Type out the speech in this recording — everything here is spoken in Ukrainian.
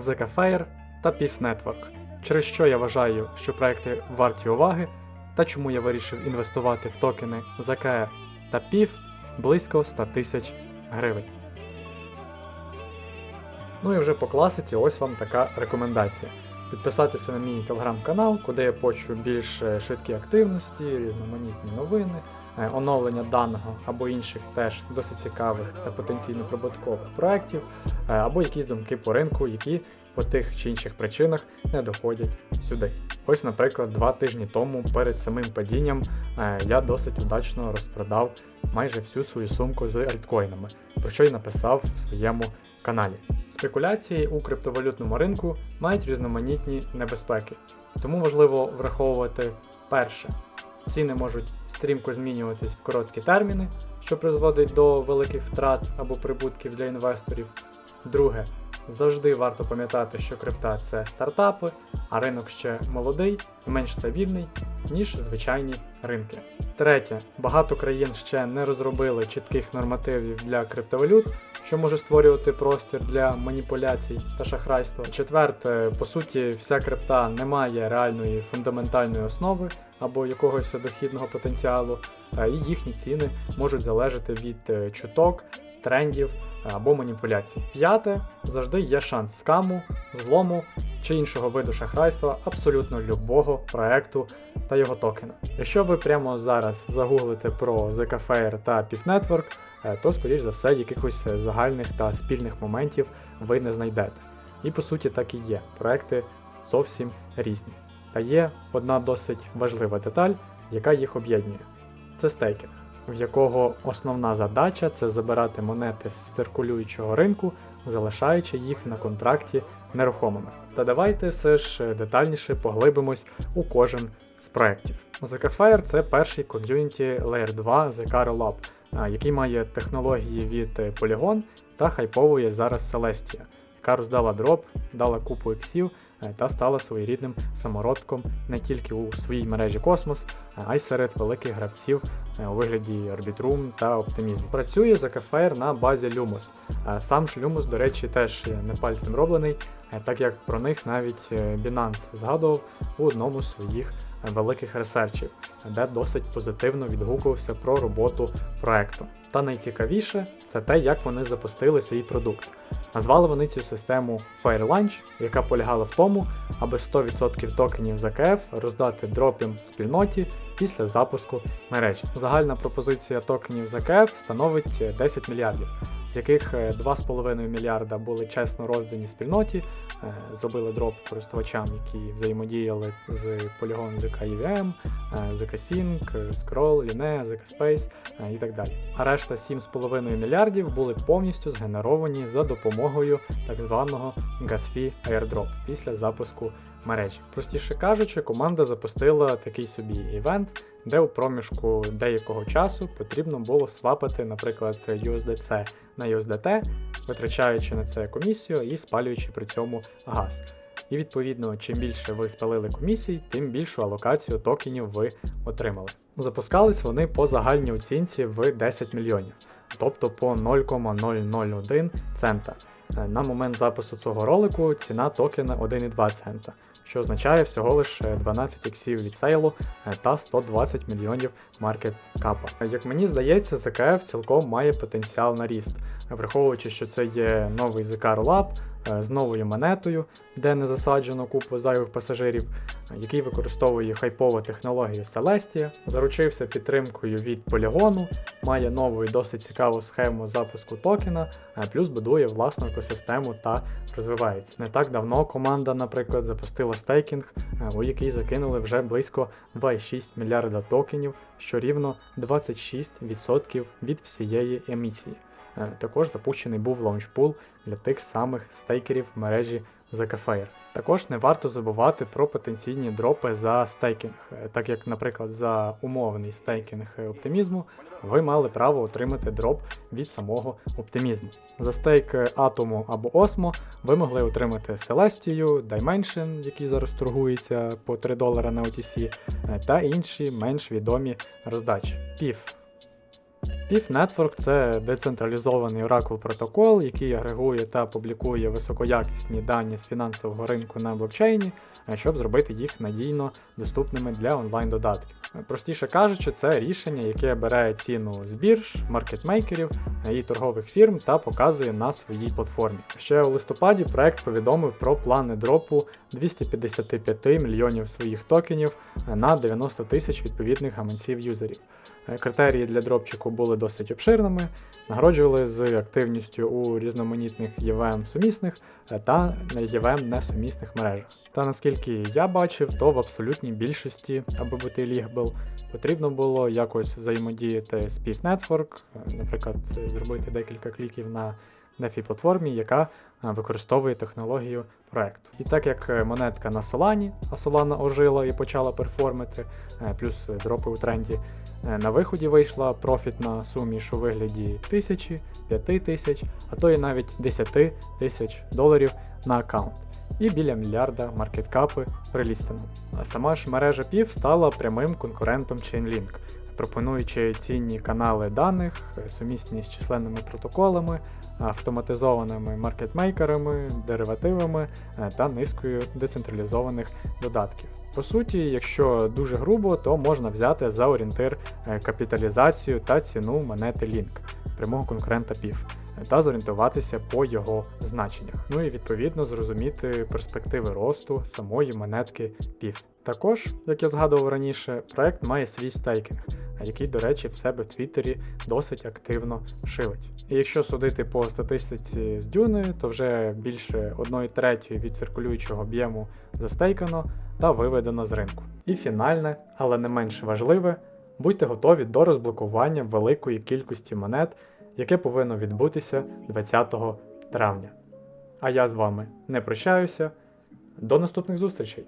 ZK Fair та PIF Network, через що я вважаю, що проекти варті уваги та чому я вирішив інвестувати в токени ZKF та PIF близько 100 тисяч гривень. Ну і вже по класиці, ось вам така рекомендація. Підписатися на мій телеграм-канал, куди я почу більш е, швидкі активності, різноманітні новини, оновлення даного або інших теж досить цікавих та потенційно прибуткових проєктів, е, або якісь думки по ринку, які по тих чи інших причинах не доходять сюди. Ось, наприклад, два тижні тому перед самим падінням е, я досить удачно розпродав майже всю свою сумку з альткоїнами, про що й написав в своєму каналі. Спекуляції у криптовалютному ринку мають різноманітні небезпеки, тому важливо враховувати перше. Ціни можуть стрімко змінюватись в короткі терміни, що призводить до великих втрат або прибутків для інвесторів. Друге, завжди варто пам'ятати, що крипта це стартапи, а ринок ще молодий менш стабільний, ніж звичайні ринки. Третє, багато країн ще не розробили чітких нормативів для криптовалют, що може створювати простір для маніпуляцій та шахрайства. Четверте, по суті, вся крипта не має реальної фундаментальної основи або якогось дохідного потенціалу, і їхні ціни можуть залежати від е, чуток, трендів або маніпуляцій. П'яте, завжди є шанс скаму, злому чи іншого виду шахрайства абсолютно любого проекту та його токена. Якщо ви прямо зараз загуглите про ZK Fair та PIF Network, е, то, скоріш за все, якихось е, загальних та спільних моментів ви не знайдете. І по суті так і є. Проекти зовсім різні. Та є одна досить важлива деталь, яка їх об'єднує: це стейкінг, в якого основна задача це забирати монети з циркулюючого ринку, залишаючи їх на контракті нерухомими. Та давайте все ж е, детальніше поглибимось у кожен з проєктів. ZK Fire – це перший ком'юніті Layer 2 ZK Rollup, який має технології від е, Polygon та хайповує зараз Celestia, яка роздала дроп, дала купу ексів та стала своєрідним самородком не тільки у своїй мережі Космос, а й серед великих гравців е, у вигляді Arbitrum та Optimism. Працює ZK Fire на базі Lumos. Е, Сам ж Lumos, до речі, теж не пальцем роблений, е, так як про них навіть е, Binance згадував у одному з своїх е, великих ресерчів, де досить позитивно відгукувався про роботу проекту. Та найцікавіше це те, як вони запустили свій продукт. Назвали вони цю систему Fire яка полягала в тому, аби 100% токенів ЗКФ роздати дропім спільноті після запуску мережі. Загальна пропозиція токенів ЗКФ становить е, 10 мільярдів, з яких е, 2,5 мільярда були чесно роздані спільноті, е, зробили дроп користувачам, які взаємодіяли з Polygon ZK EVM, е, ZK Sync, е, Scroll, Line, ZK Space е, і так далі. А решта 7,5 мільярдів були повністю згенеровані за допомогою так званого GasFi Airdrop після запуску мережі. Простіше кажучи, команда запустила такий собі івент, де у проміжку деякого часу потрібно було свапати, наприклад, USDC на USDT, витрачаючи на це комісію і спалюючи при цьому газ. І відповідно, чим більше ви спалили комісій, тим більшу алокацію токенів ви отримали. Запускались вони по загальній оцінці в 10 мільйонів, тобто по 0,001 цента. Е, На момент запису цього ролику ціна токена 1,2 цента, що означає всього лише 12 іксів від сейлу е, та 120 мільйонів маркет капа. Як мені здається, ЗКФ цілком має потенціал на ріст, враховуючи, що це є новий ZK Rollup з новою монетою, де не засаджено купу зайвих пасажирів, е, який використовує хайпову технологію Celestia, заручився підтримкою від полігону, має нову і досить цікаву схему запуску токена, е, плюс будує власну екосистему та розвивається. Не так давно команда, наприклад, запустила стейкінг, е, у який закинули вже близько 2,6 мільярда токенів, що рівно 26% від всієї емісії. Е, Також запущений був лаунчпул для тих самих стейкерів в мережі ZK Також не варто забувати про потенційні дропи за стейкінг, е, так як, наприклад, за умовний стейкінг оптимізму ви мали право отримати дроп від самого оптимізму. За стейк атому або осмо ви могли отримати Celestia, Dimension, який зараз торгується по 3 долара на OTC, е, та інші менш відомі роздачі. PIF PIF Network це децентралізований Oracle протокол, який агрегує та публікує високоякісні дані з фінансового ринку на блокчейні, е, щоб зробити їх надійно доступними для онлайн-додатків. Простіше кажучи, це рішення, яке бере ціну з бірж, маркетмейкерів і торгових фірм та показує на своїй платформі. Ще у листопаді проект повідомив про плани дропу 255 мільйонів своїх токенів на 90 тисяч відповідних гаманців юзерів. Е, Критерії для дропчику були досить обширними, нагороджували з активністю у різноманітних EVM сумісних е, та EVM несумісних мережах. Та наскільки я бачив, то в абсолютній більшості, аби бути лігбл, потрібно було якось взаємодіяти з Network, е, наприклад, зробити декілька кліків на DeFi платформі, яка е, використовує технологію проекту. І так як е, монетка на Solana, а Solana ожила і почала перформити, плюс дропи у тренді, на виході вийшла профітна суміш у вигляді тисячі, п'яти тисяч, а то і навіть 10 тисяч доларів на аккаунт. І біля мільярда маркеткапи при лістингу. А сама ж мережа PIF стала прямим конкурентом Chainlink, пропонуючи цінні канали даних, сумісні з численними протоколами, автоматизованими маркетмейкерами, деривативами е, та низкою децентралізованих додатків. По суті, якщо дуже грубо, то можна взяти за орієнтир е, капіталізацію та ціну монети Link, прямого конкурента PIF, та зорієнтуватися по його значеннях. Ну і відповідно зрозуміти перспективи росту самої монетки PIF. Також, як я згадував раніше, проект має свій стейкінг, який, до речі, в себе в Твіттері досить активно шилить. І якщо судити по статистиці з Дюни, то вже більше 1 третьої від циркулюючого об'єму застейкано та виведено з ринку. І фінальне, але не менш важливе, будьте готові до розблокування великої кількості монет, яке повинно відбутися 20 травня. А я з вами не прощаюся. До наступних зустрічей!